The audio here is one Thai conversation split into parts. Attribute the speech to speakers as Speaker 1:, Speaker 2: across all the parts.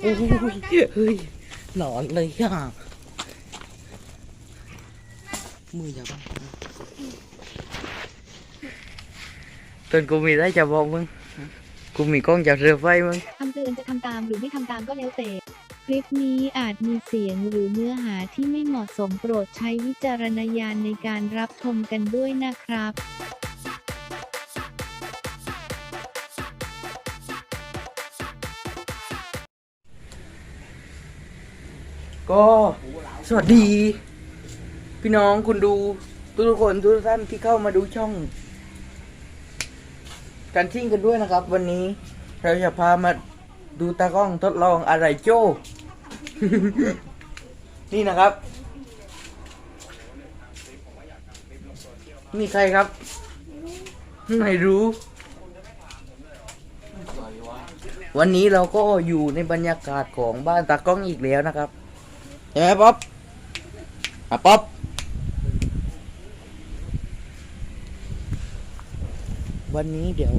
Speaker 1: โอ้ยเฮ้ยหลอนเลยอะมืออย่าบังตอนกูมีได้จะบอกมึงกูมีกล้องจับเรือไฟมึง
Speaker 2: คำเตือนจะทำตามหรือไม่ทำตามก็แล้วแต่คลิปนี้อาจมีเสียงหรือเนื้อหาที่ไม่เหมาะสมโปรดใช้วิจารณญาณในการรับชมกันด้วยนะครับ
Speaker 1: ก็สวัสดี พี่น้องคุณดูทุกคนทุกท่านที่เข้ามาดูช่องกันชิ่งกันด้วยนะครับ วันนี้เราจะพามาดูตากล้องทดลองอะไรโจ้ นี่นะครับ นี่ใครครับ ไม่รู้ วันนี้เราก็อยู่ในบรรยากาศของบ้านตากล้องอีกแล้วนะครับ ใช่ไหมป๊อปอะป๊อปวันนี้เดี๋ยว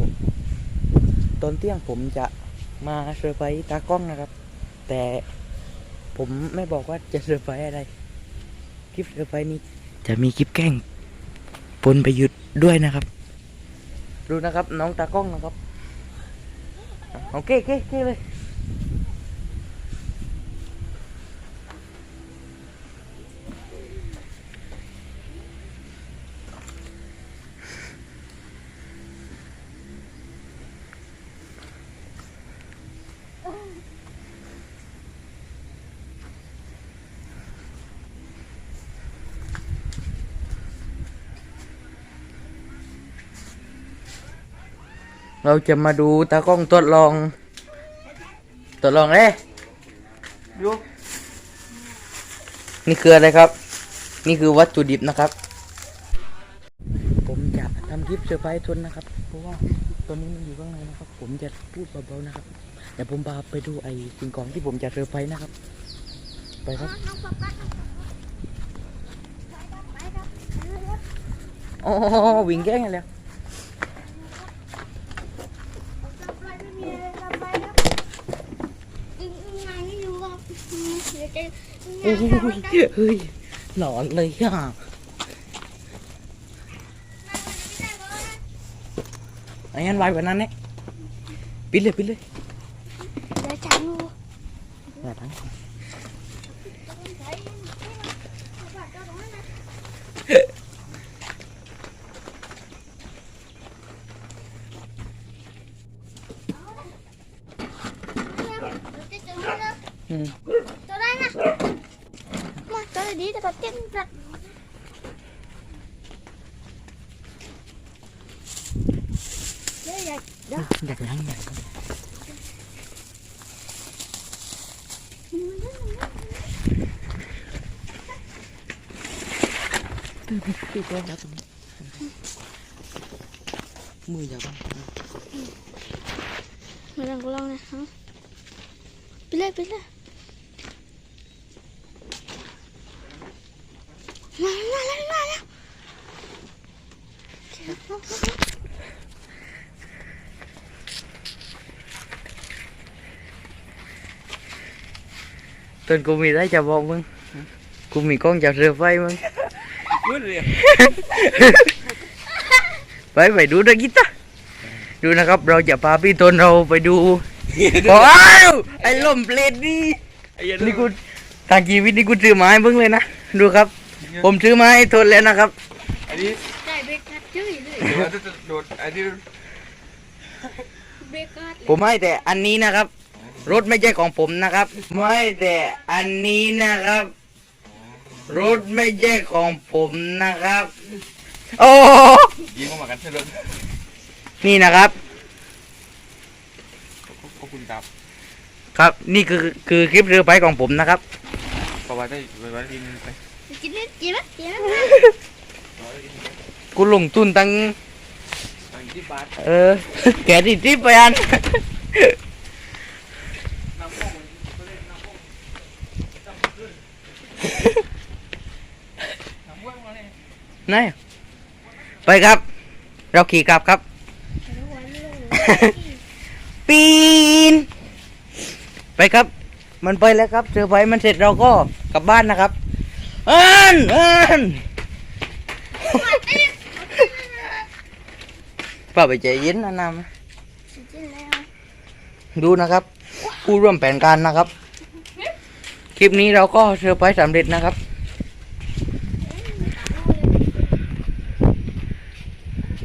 Speaker 1: ตอนเที่ยงผมจะมาเซอร์ไพรส์ตากล้องนะครับ แต่ผมไม่บอกว่าจะเซอร์ไพรส์อะไร คลิปเซอร์ไพรส์นี้ จะมีคลิปแกล้งปนไปหยุดด้วยนะครับ ดูนะครับ น้องตากล้องนะครับ โอเคโอเคโอเคเลย เราจะมาดูตากล้องทดลองทดลองเอ้ดูนี่คืออะไรครับ นี่คือวัตถุดิบนะครับ ผมจะทำคลิปเซอร์ไพรส์ทุนนะครับ เพราะว่าตอนนี้มันอยู่ข้างในนะครับ ผมจะพูดเบาๆนะครับเดี๋ยวผมพาไปดูไอ้สิ่งของที่ผมจะเซอร์ไพรส์นะครับ ไปครับ
Speaker 3: น้องป๊าป๊าไปครับไปครับ
Speaker 1: โอ้วิ่งแกล้งกันแล้ว
Speaker 3: จะ
Speaker 1: โอ้ยเฮ้ยหลอนเลยอะไอ้ยันไวกว่านั้นเนี่ยปิดเลยปิดเลย
Speaker 3: เดี๋ยวจังงู
Speaker 1: อย่าทั้งอืม
Speaker 3: ตัวได้นะมาตัวดีแต่ก็เต้นแบบเดี๋ยวอย่า
Speaker 1: อ บ
Speaker 3: เรา
Speaker 1: จะพาพี่ตนเราไปดูว้าวไอ้ลมเปลดนี่
Speaker 4: ไอ้เหี้ย
Speaker 1: นี่กูทางชีวิตนี่กูซื้อมาให้เพิ่งเลยนะ ดูครับ ผมซื้อมาให้ทนแล้วนะครับ
Speaker 4: อันนี้
Speaker 3: ได้ เบรกกัดจุ้ยเลย
Speaker 4: เดี๋ยวจะโดดอันนี้
Speaker 3: เบรกกัด
Speaker 1: ผมให้แต่อันนี้นะครับ รถไม่ใช่ของผมนะครับไม่แต่อันนี้นะครับ รถไม่ใช่ของผมนะครับ โอ้
Speaker 4: ยิงเข้ามากันเถอะ
Speaker 1: นี่นะครับ
Speaker 4: ขอบคุณครับ
Speaker 1: ครับนี่คือคือคลิปเรือไปของผมนะครับ
Speaker 4: ประวัติได้ประวัติยิงไป
Speaker 3: กินนิดกินนิดกินนิด
Speaker 1: กูลงทุนตั้ง
Speaker 4: ตั้งที่บาท
Speaker 1: เออ แกติดทิปไปอันไหนไปครับ เราขี่กลับครับ ปีน ไปครับ มันไปแล้วครับเซอร์ไพรส์มันเสร็จเราก็กลับบ้านนะครับอันอัน ป้าไปใจเย็นนะนำ
Speaker 3: กินแล้ว
Speaker 1: ดูนะครับ ผู้ร่วมแผนการนะครับ คลิปนี้เราก็เซอร์ไพรส์สำเร็จนะครับ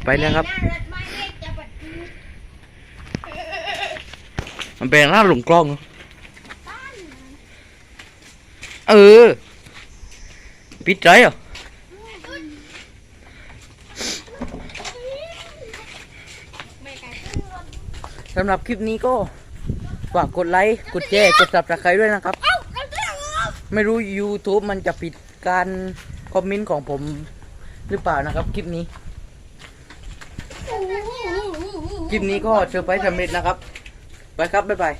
Speaker 1: ไปแล้วครับ
Speaker 3: หน้ารถไม่เล็กจะปัดมือ
Speaker 1: มันเป็นหน้าหลงกล้องเนอะเออปิดใจเหรอ
Speaker 3: ไม่ไกลขึ้นรถ
Speaker 1: สำหรับคลิปนี้ก็ฝากกดไลค์กดแชร์กด subscribe ด้วยนะครับ ไม่รู้ YouTube มันจะปิดการคอมเมนต์ของผมหรือเปล่านะครับคลิปนี้ คลิปนี้ก็เซอร์ไพรส์สำเร็จนะครับ ไปครับ บ๊ายบาย